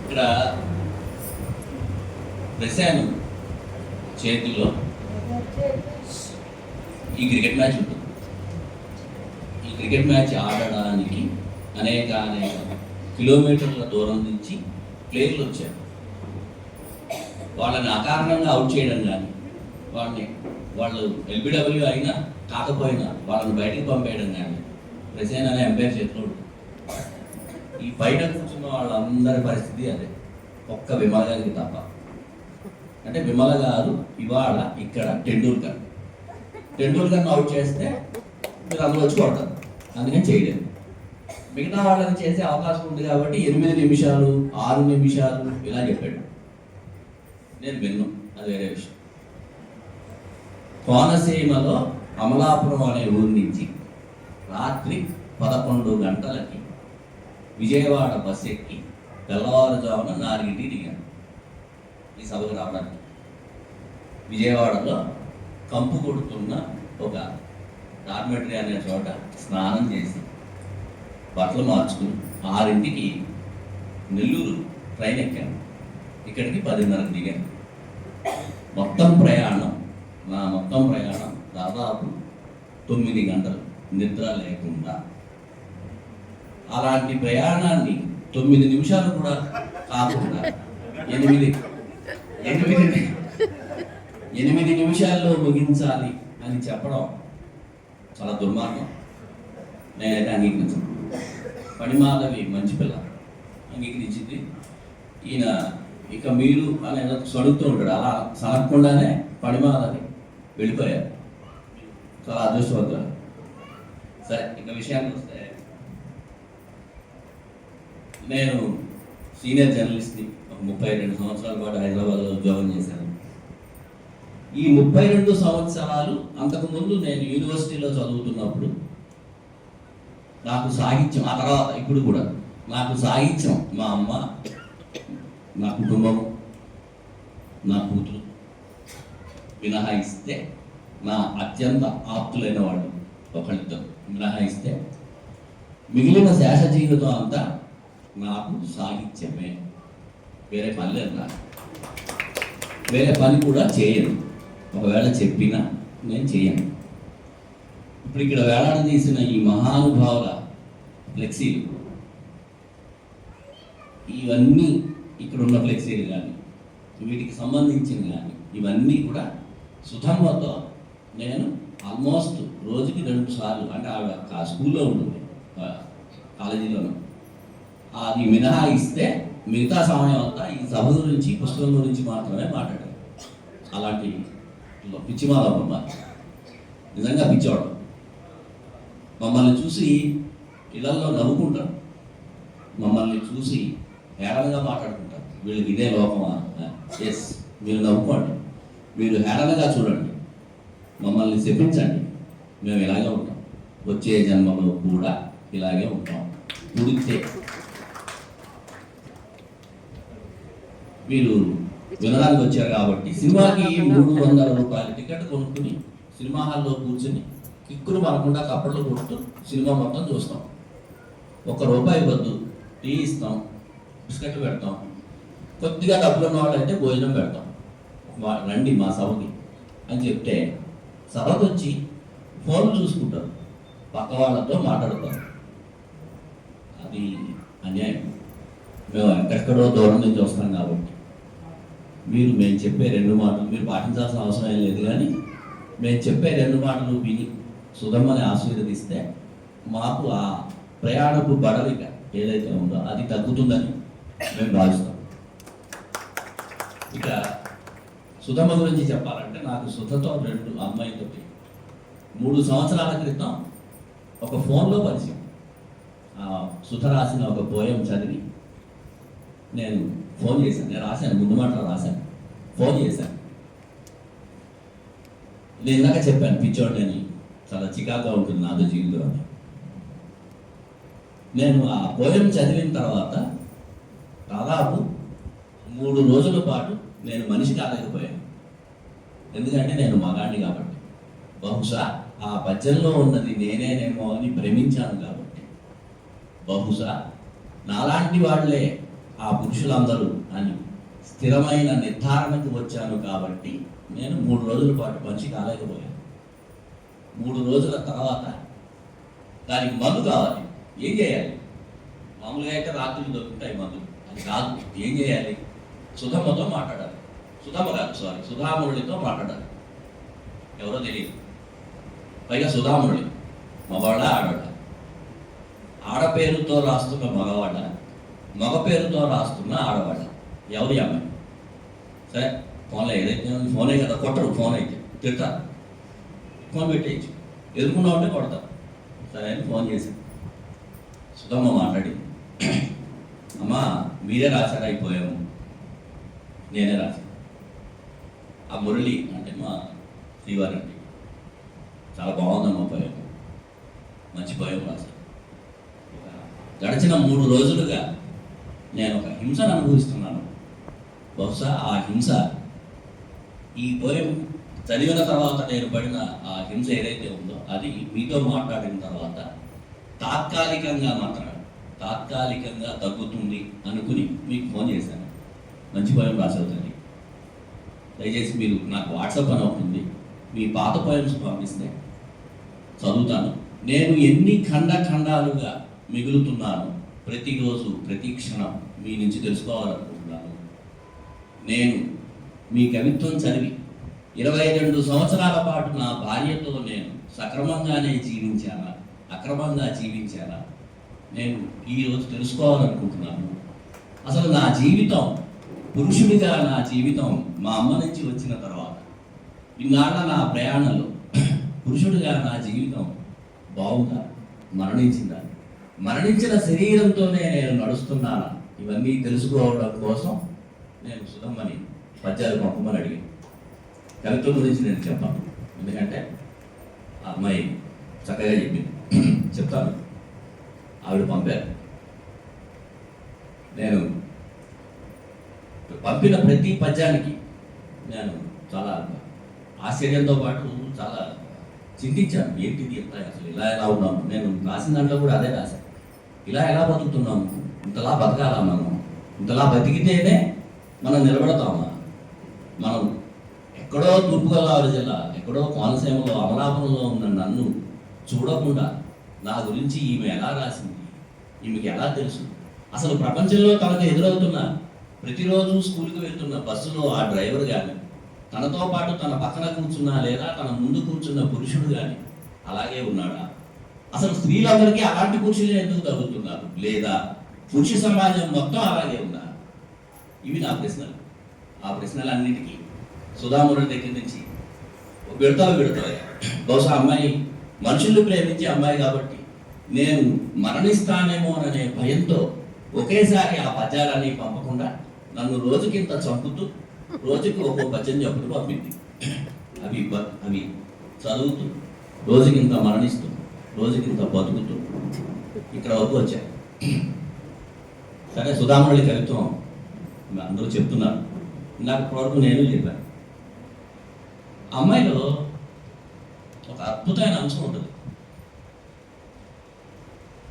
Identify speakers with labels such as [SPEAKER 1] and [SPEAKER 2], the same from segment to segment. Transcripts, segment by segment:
[SPEAKER 1] ఇక్కడ రసాయనం చేతిలో ఈ క్రికెట్ మ్యాచ్ ఉంటుంది ఈ క్రికెట్ మ్యాచ్ ఆడడానికి అనేక అనేక కిలోమీటర్ల దూరం నుంచి ప్లేయర్లు వచ్చారు వాళ్ళని అకారణంగా అవుట్ చేయడం కానీ వాళ్ళని వాళ్ళు ఎల్బిడబ్ల్యూ అయినా కాకపోయినా వాళ్ళని బయటకు పంపేయడం కానీ ప్రసేన్ అనే ఎంపైర్ చేతిలో ఉంటుంది. ఈ బయట కూర్చున్న వాళ్ళందరి పరిస్థితి అదే. ఒక్క విమల గారికి తప్ప. అంటే విమల గారు ఇవాళ ఇక్కడ టెండూల్కర్. టెండూల్కర్ని అవుట్ చేస్తే మీరు అందులో వచ్చి కొడతారు. అందుకని చేయలేదు. మిగతా వాళ్ళని చేసే అవకాశం ఉంది కాబట్టి ఎనిమిది నిమిషాలు ఆరు నిమిషాలు ఇలా చెప్పాడు. నేను విన్ను. అది వేరే విషయం. కోనసీమలో అమలాపురం అనే ఊరి నుంచి రాత్రి పదకొండు గంటలకి విజయవాడ బస్ ఎక్కి తెల్లవారుజామున నాలుగింటికి దిగాను. ఈ సభకు రావడానికి. విజయవాడలో కంపు కొడుతున్న ఒక డార్మెటరీ అనే చోట స్నానం చేసి బట్టలు మార్చుకుని ఆరింటికి నెల్లూరు ట్రైన్ ఎక్కాను. ఇక్కడికి పదిన్నరకు దిగాను. మొత్తం ప్రయాణం నా మొత్తం ప్రయాణం దాదాపు తొమ్మిది గంటలు నిద్ర లేకుండా అలాంటి ప్రయాణాన్ని తొమ్మిది నిమిషాలు కూడా కాకుండా ఎనిమిది ఎనిమిది ఎనిమిది నిమిషాల్లో ముగించాలి అని చెప్పడం చాలా దుర్మార్గం. నేనైతే అంగీకరించను. పనిమాలవి మంచి పిల్ల. అంగీకరించింది. ఈయన ఇక మీరు అని సడుగుతూ ఉంటాడు. అలా సనగకుండానే పడిమాలని వెళ్ళిపోయారు. చాలా అదృష్టవంతులు సరే ఇక విషయానికి వస్తే నేను సీనియర్ జర్నలిస్ట్ని ఒక ముప్పై రెండు సంవత్సరాల పాటు హైదరాబాద్లో ఉద్యోగం చేశాను. ఈ ముప్పై రెండు సంవత్సరాలు అంతకుముందు నేను యూనివర్సిటీలో చదువుతున్నప్పుడు నాకు సాహిత్యం ఆ తర్వాత ఇప్పుడు కూడా నాకు సాహిత్యం మా అమ్మ నా కుటుంబం నా కూతురు మినహాయిస్తే నా అత్యంత ఆప్తులైన వాళ్ళు ఒకళ్ళిద్దరు మినహాయిస్తే మిగిలిన శేష జీవితం అంతా నాకు సాహిత్యమే వేరే పని లేదు నాకు. వేరే పని కూడా చేయను. ఒకవేళ చెప్పినా నేను చేయను. ఇప్పుడు ఇక్కడ వేలాడదీసిన ఈ మహానుభావుల ఫ్లెక్సీలు ఇవన్నీ ఇక్కడ ఉన్న ఫ్లెక్సీలు కానీ వీటికి సంబంధించిన కానీ ఇవన్నీ కూడా సుధమ్మతో నేను ఆల్మోస్ట్ రోజుకి రెండు సార్లు అంటే ఆవిడ ఆ స్కూల్లో ఉంటుంది కాలేజీలోనూ. అది మినహాయిస్తే మిగతా సమయం అంతా ఈ సభ గురించి పుస్తకం గురించి మాత్రమే మాట్లాడారు అలాంటి పిచ్చిమాల బొమ్మ నిజంగా పిచ్చోడు మమ్మల్ని చూసి ఇళ్ళలో నవ్వుకుంటారు మమ్మల్ని చూసి హేళనగా మాట్లాడుకుంటారు వీళ్ళకి ఇదే లోపమా ఎస్ మీరు నవ్వుకోండి. మీరు హేళనగా చూడండి. మమ్మల్ని శపించండి. మేము ఇలాగే ఉంటాం. వచ్చే జన్మలో కూడా ఇలాగే ఉంటాం. పుడితే మీరు వినడానికి వచ్చారు కాబట్టి సినిమాకి మూడు వందల రూపాయల టికెట్ కొనుక్కుని సినిమా హాల్లో కూర్చుని కిక్కులు పడకుండా కప్పట్లు కొడుతూ సినిమా మొత్తం చూస్తాం. ఒక రూపాయి వద్దు టీ ఇస్తాం బిస్కెట్ పెడతాం కొద్దిగా డబ్బులు ఉన్న వాళ్ళైతే భోజనం పెడతాం. రండి మా సభకి అని చెప్తే సభకు వచ్చి ఫోన్లు చూసుకుంటారు. పక్క వాళ్ళతో మాట్లాడతారు. అది అన్యాయం. మేము ఎక్కడెక్కడో దూరం నుంచి వస్తాం కాబట్టి. మీరు మేము చెప్పే రెండు మాటలు. మీరు పాటించాల్సిన అవసరం ఏం లేదు కానీ మేము చెప్పే రెండు మాటలు విని సుధమ్మని ఆశీర్వదిస్తే మాకు ఆ ప్రయాణపు బడలిక ఏదైతే ఉందో అది తగ్గుతుందని మేము భావిస్తాం. ఇక సుధమ్మ గురించి చెప్పాలంటే నాకు సుధతో రెండు అమ్మాయితోటి మూడు సంవత్సరాల క్రితం ఒక ఫోన్లో పరిచయం. సుధ రాసిన ఒక పోయం చదివి నేను ఫోన్ చేశాను. నేను రాశాను ముందు మాటలో రాశాను. ఫోన్ చేశాను. నేను ఇందాక చెప్పాను పిచ్చోడిని. చాలా చికాగా ఉంటుంది నాతో జీవితం అని నేను ఆ పోయం చదివిన తర్వాత దాదాపు మూడు రోజుల పాటు నేను మనిషి కాలేకపోయాను. ఎందుకంటే నేను మగాడిని కాబట్టి. బహుశా ఆ పద్యంలో ఉన్నది నేనేనేమో అని భ్రమించాను కాబట్టి. బహుశా నాలాంటి వాళ్ళే ఆ పురుషులందరూ అని స్థిరమైన నిర్ధారణకు వచ్చాను కాబట్టి నేను మూడు రోజుల పాటు మంచి కాలేకపోయాను. మూడు రోజుల తర్వాత దానికి మందు కావాలి. ఏం చేయాలి? మామూలుగా అయితే రాత్రులు దొరుకుతాయి మందులు. అది కాదు. ఏం చేయాలి? సుధమ్మతో మాట్లాడాలి. సుధమ్మ కాదు సారీ సుధామురళితో మాట్లాడాలి. ఎవరో తెలియదు. పైగా సుధామురళి మగవాడ ఆడవాడ? ఆడ పేరుతో రాస్తున్న మగవాడ? మగ పేరుతో రాస్తున్న ఆడవాళ్ళ. ఎవరి అమ్మాయి? సరే ఫోన్లో ఏదైతే ఫోన్ కదా కొట్టరు ఫోన్ అయితే తిట్టారు ఫోన్ పెట్టేయచ్చు. ఎదుర్కొన్నా ఉంటే కొడతారు. సరే అని ఫోన్ చేశాను సుధమ్మ మాట్లాడి అమ్మా మీరే రాశారు అయిపోయాము నేనే రాశాను. ఆ మురళి అంటే మా శ్రీవారండి చాలా బాగుందమ్మా పోయాము. మంచి పోయాము రాశారు. గడిచిన మూడు రోజులుగా నేను ఒక హింసను అనుభవిస్తున్నాను. బహుశా ఆ హింస ఈ పోయం చదివిన తర్వాత నేను పడిన ఆ హింస ఏదైతే ఉందో అది మీతో మాట్లాడిన తర్వాత తాత్కాలికంగా మాత్రం తాత్కాలికంగా తగ్గుతుంది అనుకుని మీకు ఫోన్ చేశాను. మంచి పోయం రాసవుతుంది దయచేసి మీరు నాకు వాట్సాప్ అని అవుతుంది మీ పాత పోయమ్స్ పంపిస్తే చదువుతాను. నేను ఎన్ని ఖండ ఖండాలుగా మిగులుతున్నాను ప్రతిరోజు ప్రతి క్షణం మీ నుంచి తెలుసుకోవాలనుకుంటున్నాను. నేను మీ కవిత్వం చదివి ఇరవై రెండు సంవత్సరాల పాటు నా భార్యతో నేను సక్రమంగానే జీవించానా? అక్రమంగా జీవించానా? నేను ఈరోజు తెలుసుకోవాలనుకుంటున్నాను. అసలు నా జీవితం పురుషుడిగా నా జీవితం మా అమ్మ నుంచి వచ్చిన తర్వాత ఇన్నాళ్ళ నా ప్రయాణంలో పురుషుడిగా నా జీవితం బాగుందా మరణించిందా? మరణించిన శరీరంతోనే నేను నడుస్తున్నాను. ఇవన్నీ తెలుసుకోవడం కోసం నేను సుధమ్మని పద్యాలు పంపమని అడిగాను. కవిత్వం గురించి నేను చెప్పాను. ఎందుకంటే ఆ అమ్మాయి చక్కగా చెప్పింది. చెప్తాను. ఆవిడ పంపారు. నేను పంపిన ప్రతి పద్యానికి నేను చాలా ఆశ్చర్యంతో పాటు చాలా చింతించాను. ఏంటిది అసలు? ఇలా ఎలా ఉన్నాము నేను రాసిన దాంట్లో కూడా అదే రాశాను. ఇలా ఎలా బతుకుతున్నాము? ఇంతలా బతకాలా మనం ఇంతలా బతికితేనే మనం నిలబడతామా? మనం ఎక్కడో తూర్పుగోదావరి జిల్లా ఎక్కడో కోనసీమలో అమలాపురంలో ఉన్న నన్ను చూడకుండా నా గురించి ఈమె ఎలా రాసింది? ఈమెకి ఎలా తెలుసు? అసలు ప్రపంచంలో తనకు ఎదురవుతున్న ప్రతిరోజు స్కూల్కి వెళ్తున్న బస్సులో ఆ డ్రైవర్ కానీ తనతో పాటు తన పక్కన కూర్చున్న లేదా తన ముందు కూర్చున్న పురుషుడు కానీ అలాగే ఉన్నాడా? అసలు స్త్రీలందరికీ అలాంటి పురుషులు ఎందుకు తగ్గుతున్నారు లేదా పురుష సమాజం మొత్తం అలాగే ఉందా? ఇవి నా ప్రశ్నలు. ఆ ప్రశ్నలన్నిటికీ సుధామురుడి దగ్గర నుంచి విడతావు విడతావు బహుశా అమ్మాయి మనుషుల్ని ప్రేమించే అమ్మాయి కాబట్టి నేను మరణిస్తానేమో అనే భయంతో ఒకేసారి ఆ పద్యాలన్నీ పంపకుండా నన్ను రోజుకింత చంపుతూ రోజుకి ఒక్కో పద్యం చెప్పుడు పంపింది. అవి అవి చదువుతూ రోజుకింత మరణిస్తూ రోజుకింత బతుకుతూ ఇక్కడ వరకు వచ్చాయి. సరే సుధాముడి కవిత్వం అందరూ చెప్తున్నారు. నాకు ఇప్పటివరకు నేను చెప్పాను అమ్మాయిలో ఒక అద్భుతమైన అంశం ఉంటుంది.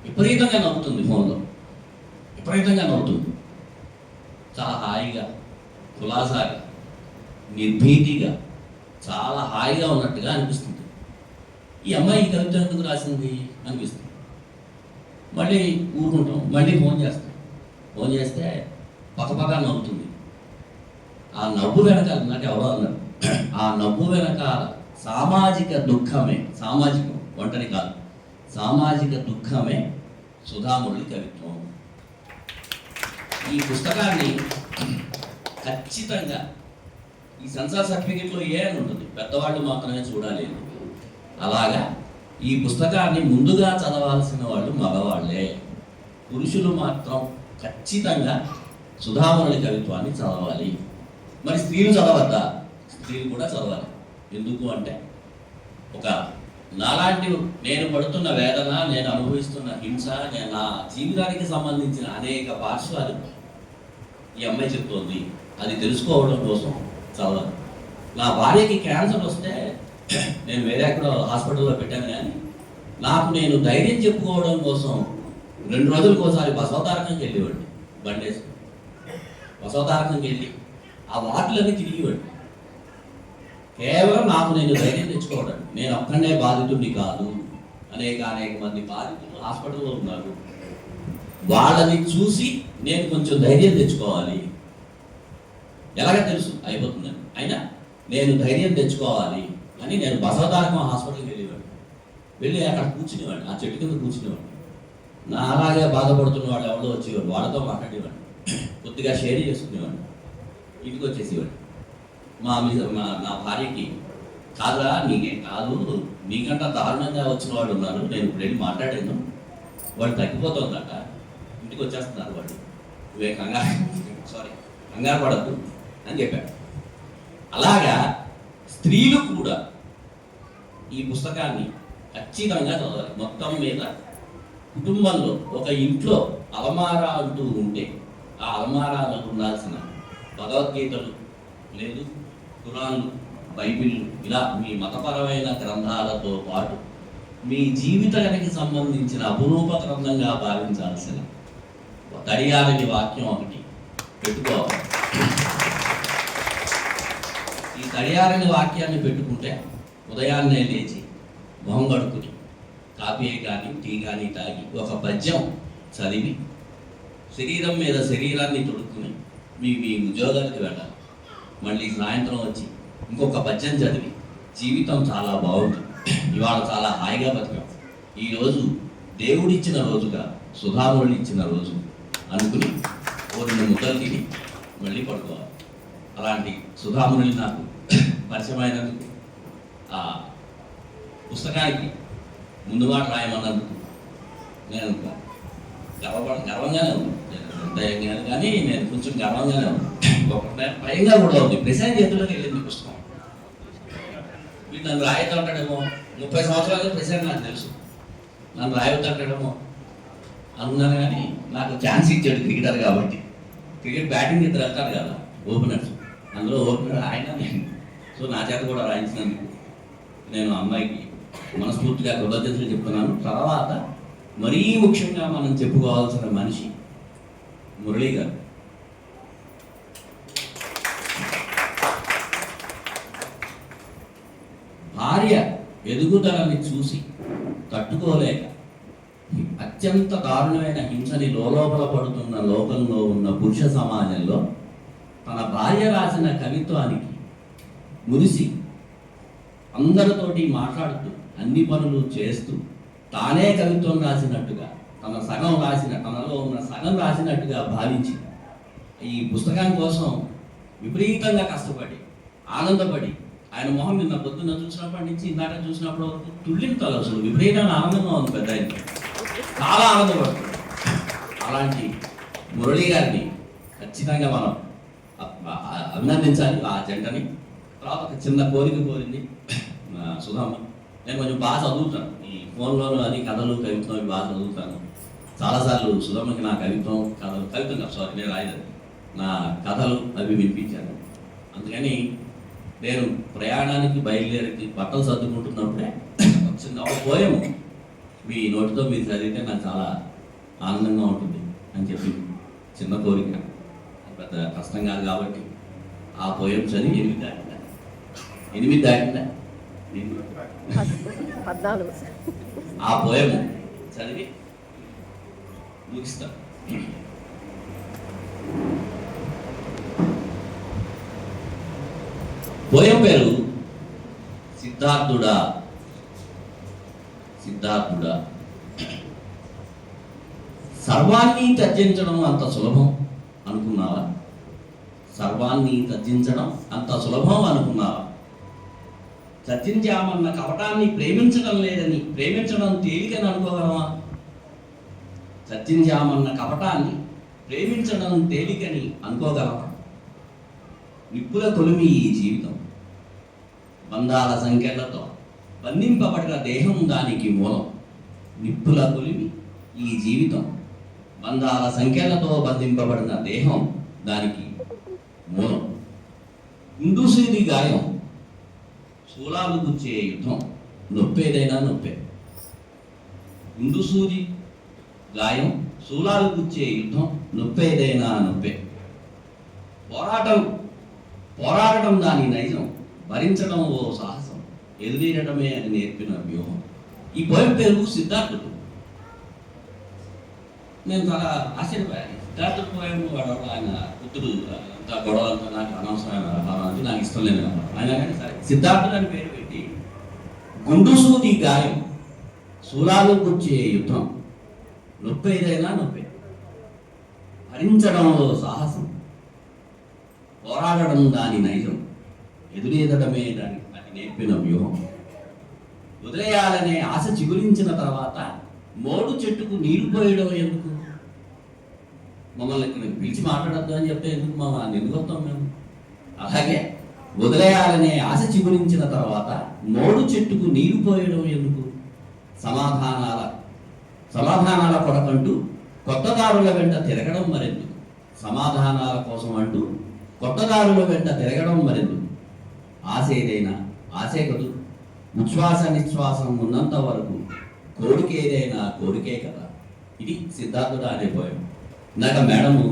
[SPEAKER 1] విపరీతంగా నవ్వుతుంది ఫోన్లో. విపరీతంగా నవ్వుతుంది. చాలా హాయిగా కులాసాగా నిర్భీతిగా చాలా హాయిగా ఉన్నట్టుగా అనిపిస్తుంది. ఈ అమ్మాయి ఈ కవిత ఎందుకు రాసింది అనిపిస్తుంది. మళ్ళీ ఊరుకుంటాం మళ్ళీ ఫోన్ చేస్తాం. ఫోన్ చేస్తే పక్కపక్క నవ్వుతుంది. ఆ నవ్వు వెనకాల నాకు ఎవరో అన్నారు. ఆ నవ్వు వెనకాల సామాజిక దుఃఖమే సామాజికం ఒంటరి కాదు. సామాజిక దుఃఖమే సుధామురళి కవిత్వం. ఈ పుస్తకాన్ని ఖచ్చితంగా ఈ సెన్సార్ సర్టిఫికెట్లో ఏ అని ఉంటుంది. పెద్దవాళ్ళు మాత్రమే చూడాలి. అలాగా? ఈ పుస్తకాన్ని ముందుగా చదవాల్సిన వాళ్ళు మగవాళ్ళే పురుషులు మాత్రం ఖచ్చితంగా సుధామురళి కవిత్వాన్ని చదవాలి. మరి స్త్రీలు చదవద్దా? స్త్రీలు కూడా చదవాలి. ఎందుకు అంటే ఒక నాలాంటి నేను పడుతున్న వేదన నేను అనుభవిస్తున్న హింస నేను నా జీవితానికి సంబంధించిన అనేక పార్శ్వాలు ఈ అమ్మాయి చెప్తోంది. అది తెలుసుకోవడం కోసం చదవాలి. నా భార్యకి క్యాన్సర్ వస్తే నేను వేరే ఎక్కడో హాస్పిటల్లో పెట్టాను కానీ నాకు నేను ధైర్యం చెప్పుకోవడం కోసం రెండు రోజులకు ఒకసారి బసవతారకంకి వెళ్ళేవాడిని బండేసి. బసవతారకంకి వెళ్ళి ఆ వార్డులన్నీ తిరిగేవాడిని. కేవలం నాకు నేను ధైర్యం తెచ్చుకోవడం నేను ఒక్కడే బాధితుడిని కాదు అనేక అనేక మంది బాధితులు హాస్పిటల్లో ఉన్నారు. వాళ్ళని చూసి నేను కొంచెం ధైర్యం తెచ్చుకోవాలి. ఎలాగ తెలుసు అయిపోతుందని. అయినా నేను ధైర్యం తెచ్చుకోవాలి. అని నేను బసవతారకం హాస్పిటల్కి వెళ్ళేవాడు వెళ్ళి అక్కడ కూర్చునేవాడు ఆ చెట్టు కింద కూర్చునేవాడు నా అలాగే బాధపడుతున్న వాడు ఎవడో వచ్చేవాడు వాళ్ళతో మాట్లాడేవాడు కొద్దిగా షేర్ చేసుకునేవాడు ఇంటికి వచ్చేసేవాడు మా మీద మా నా భార్యకి కాదురా నీకేం కాదు నీకంటే దారుణంగా వచ్చిన వాళ్ళు ఉన్నారు నేను ఇప్పుడు వెళ్ళి మాట్లాడాను. వాడు తగ్గిపోతుందట ఇంటికి వచ్చేస్తున్నారు వాడు. నువ్వే కంగారు సారీ కంగారు పడద్దు అని చెప్పాడు. అలాగా స్త్రీలు కూడా ఈ పుస్తకాన్ని ఖచ్చితంగా చదవాలి. మొత్తం మీద కుటుంబంలో ఒక ఇంట్లో అలమారా అంటూ ఉంటే ఆ అలమారాలకు ఉండాల్సిన భగవద్గీతలు లేదు కురాన్లు బైబిళ్ళు ఇలా మీ మతపరమైన గ్రంథాలతో పాటు మీ జీవితానికి సంబంధించిన అపురూప గ్రంథంగా భావించాల్సిన గడియాలని వాక్యం ఒకటి పెట్టుకోవాలి. ఈ గడియారని వాక్యాన్ని పెట్టుకుంటే ఉదయాన్నే లేచి మొహం కడుక్కుని కాఫీ కానీ టీ కానీ తాగి ఒక పద్యం చదివి శరీరం మీద శరీరాన్ని తొడుక్కుని మీ మీ ఉద్యోగానికి వెళ్ళాలి. మళ్ళీ సాయంత్రం వచ్చి ఇంకొక పద్యం చదివి జీవితం చాలా బాగుంటుంది. ఇవాళ చాలా హాయిగా బతికాం. ఈరోజు దేవుడిచ్చిన రోజుగా సుధాముడు ఇచ్చిన రోజు అనుకుని ఓ రెండు ముద్దలు తిని మళ్ళీ పడుకోవాలి. అలాంటి సుధాముని నాకు పరిచయమైనందుకు ఆ పుస్తకానికి ముందుగా రాయమన్నందుకు నేను గర్వపడ గర్వంగానే ఉన్నాను. కానీ నేను కొంచెం గర్వంగానే ఉన్నాను. ఒక భయంగా కూడా ఉంది. ప్రశాంత్ చేతుల్లోకి వెళ్ళింది పుస్తకం. వీడు నన్ను రాయతంటాడేమో ముప్పై సంవత్సరాలు ప్రశాంత్ నాకు తెలుసు. నన్ను రాయతంటాడేమో అనుకున్నాను కానీ నాకు ఛాన్స్ ఇచ్చాడు క్రికెటర్ కాబట్టి. క్రికెట్ బ్యాటింగ్ ఇద్దరు వెళ్తారు కదా ఓపెనర్స్. అందులో ఓపెనర్ ఆయన నేను సో నా చేత కూడా రాయించినందుకు నేను అమ్మాయికి మనస్ఫూర్తిగా కృతజ్ఞతలు చెప్తున్నాను. తర్వాత మరీ ముఖ్యంగా మనం చెప్పుకోవాల్సిన మనిషి మురళీ గారు. భార్య ఎదుగుదలని చూసి తట్టుకోలేక అత్యంత దారుణమైన హింసని లోలోపల పడుతున్న లోకంలో ఉన్న పురుష సమాజంలో తన భార్య రాసిన కవిత్వానికి మురిసి అందరితోటి మాట్లాడుతూ అన్ని పనులు చేస్తూ తానే కవిత్వం రాసినట్టుగా తన సగం రాసిన తనలో ఉన్న సగం రాసినట్టుగా భావించి ఈ పుస్తకం కోసం విపరీతంగా కష్టపడి ఆనందపడి ఆయన మొహం నిన్న పొద్దున్న చూసినప్పటి నుంచి ఇందాక చూసినప్పుడు వరకు తుళ్ళింతలు అసలు విపరీతమైన ఆనందంగా ఉంది పెద్ద ఆయన. చాలా ఆనందపడుతుంది అలాంటి మురళి గారిని ఖచ్చితంగా మనం అభినందించాలి. ఆ జంటని. తర్వాత ఒక చిన్న కోరిక కోరింది. సుధమ్మ నేను కొంచెం బాగా చదువుతాను. ఈ ఫోన్లోనూ అది కథలు కవిత్వం ఇవి బాగా చదువుతాను. చాలాసార్లు సుధమ్మకి నా కవిత్వం కథలు కవిత్వం కాదు సారీ నేను రాయలేదు. నా కథలు అవి వినిపించాను. అందుకని నేను ప్రయాణానికి బయలుదేరి బట్టలు సర్దుకుంటున్నప్పుడే ఒక చిన్న ఒక పోయం మీ నోటితో మీరు చదివితే నాకు చాలా ఆనందంగా ఉంటుంది అని చెప్పి చిన్న కోరిక. పెద్ద కష్టం కాదు కాబట్టి ఆ పోయం చదివి ఎనిమిది దాటిందా? ఎనిమిది.
[SPEAKER 2] పద్నాలుగు.
[SPEAKER 1] ఆ పోయం చదివి ముగిస్తాను పోయం పేరు సిద్ధార్థుడా. సిద్ధార్థుడా. సర్వాన్ని తగ్గించడం అంత సులభం అనుకున్నావా? సర్వాన్ని తగ్గించడం అంత సులభం అనుకున్నావా? చర్చించామన్న కపటాన్ని ప్రేమించడం లేదని ప్రేమించడం తేలికని అనుకోగలమా? చర్చించామన్న కపటాన్ని ప్రేమించడం తేలికని అనుకోగలమా? నిప్పుల కొలిమి ఈ జీవితం. బంధాల సంఖ్యలతో బంధింపబడిన దేహం దానికి మూలం. నిప్పుల కొలిమి ఈ జీవితం. బంధాల సంఖ్యలతో బంధింపబడిన దేహం దానికి మూలం. గుండూసీది గాయం. శూలాలు గుచ్చే యుద్ధం. నొప్పేదైనా నొప్పే. గుండు గాయం. శూలాలు గుచ్చే యుద్ధం. నొప్పేదైనా నొప్పే. పోరాటం. పోరాడటం దాని నైజం. భరించడం ఓ సాహసం. ఎదురీయడమే అని నేర్పిన వ్యూహం. ఈ పోయం పేరు సిద్ధార్థుడు. నేను చాలా ఆశ్చర్యపోయాను. సిద్ధార్థుడు పోయం వాడు ఆయన పుత్రుడు. అంత గొడవలు అంతా నాకు అనవసరమైన వ్యవహారం అంటే నాకు ఇష్టం లేదు వ్యవహారం. అయినా కానీ సరే సిద్ధార్థుడు అని పేరు పెట్టి గుండు సూది గాయం శూలాలు గుచ్చే యుద్ధం నొప్పి ఏదైనా నొప్పి. భరించడంలో సాహసం పోరాడడం దాని నైజం ఎదురేదడమే దాని అది నేర్పిన వ్యూహం. వదిలేయాలనే ఆశ చిగురించిన తర్వాత మోడు చెట్టుకు నీరు పోయడం ఎందుకు? మమ్మల్ని ఇక్కడ పిలిచి మాట్లాడద్దు అని చెప్తే ఎందుకు మమ్మల్ని ఎందుకు వస్తాం మేము? అలాగే వదిలేయాలనే ఆశ చిగురించిన తర్వాత మోడు చెట్టుకు నీరు పోయడం ఎందుకు? సమాధానాల సమాధానాల కొరకంటూ కొత్త దారుల వెంట తిరగడం మరెందుకు? సమాధానాల కోసం అంటూ కొత్త దారుల వెంట తిరగడం మరెందుకు? ఆశ ఏదైనా ఆశే కదూ? ఉచ్ఛ్వాస నిశ్వాసం ఉన్నంత వరకు కోరిక ఏదైనా కోరికే కదా. ఇది సిద్ధార్థుడు అనే పోయం. ఇందాక మేడము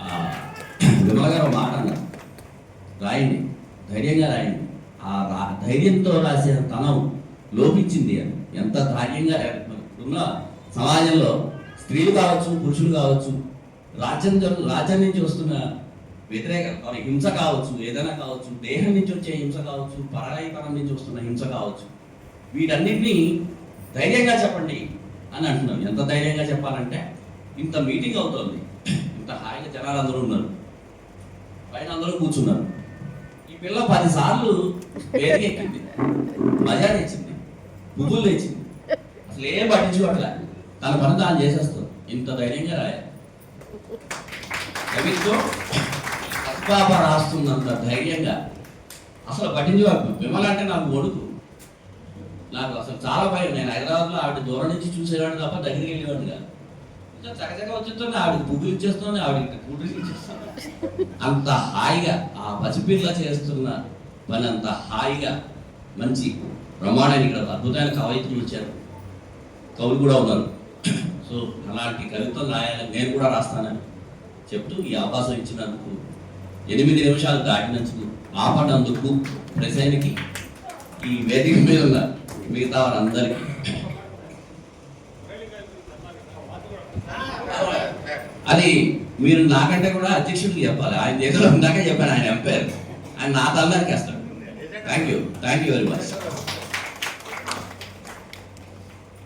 [SPEAKER 1] ఆ, విమల గారు మాట అన్నారు. రాయండి ధైర్యంగా రాయండి. ఆ రా ధైర్యంతో రాసిన తనం లోపించింది అని ఎంత ధైర్యంగా ఉన్న సమాజంలో స్త్రీలు కావచ్చు పురుషులు కావచ్చు రాజ్యం రాజ్యం నుంచి వస్తున్న వ్యతిరేక హింస కావచ్చు ఏదైనా కావచ్చు దేహం నుంచి వచ్చే హింస కావచ్చు పరాయితనం నుంచి వస్తున్న హింస కావచ్చు వీటన్నిటినీ ధైర్యంగా చెప్పండి అని అంటున్నాం. ఎంత ధైర్యంగా చెప్పాలంటే ఇంత మీటింగ్ అవుతోంది. ఇంత హాయిగా జనాలు అందరూ ఉన్నారు. పైన అందరూ కూర్చున్నారు. ఈ పిల్ల పది సార్లు ఎక్కింది. మజా తెచ్చింది పువ్వులు తెచ్చింది అసలు ఏం పట్టించుకోవట్లే. తన పని తాను చేసేస్తాం ఇంత ధైర్యంగా రాయాలి. కవిత్వ అస్పాప రాస్తున్నంత ధైర్యంగా అసలు పట్టించుకోవాలి విమల అంటే నాకు కొడుకు. నాకు అసలు చాలా భయం. నేను హైదరాబాద్లో ఆవిడ దూరం నుంచి చూసేవాడిని తప్ప దగ్గరికి వెళ్ళేవాడిని కాదు. వచ్చేస్తుంది. ఆవిడ పువ్వులు ఇచ్చేస్తుంది ఆవిడ కూతురు ఇచ్చేస్తుంది. అంత హాయిగా ఆ పసిపిల్ల చేస్తున్న పని అంత హాయిగా మంచి ప్రమాణానికి ఇక్కడ అద్భుతమైన కవయిత్రులు ఇచ్చారు కవులు కూడా ఉన్నారు. సో అలాంటి కవిత్వం రాయాలని నేను కూడా రాస్తానని చెప్తూ ఈ అవకాశం ఇచ్చినందుకు ఎనిమిది నిమిషాలు దాటినందుకు ఆపడందుకు ప్రజలకి ఈ వేదిక మీద ఉన్న మిగతా వారందరికీ అది మీరు నాకంటే కూడా అధ్యక్షుడికి చెప్పాలి. ఆయన దగ్గర ఇందాక చెప్పాను ఆయన ఎంపైర్. ఆయన నా తలదానికి వేస్తాడు thank you thank you very much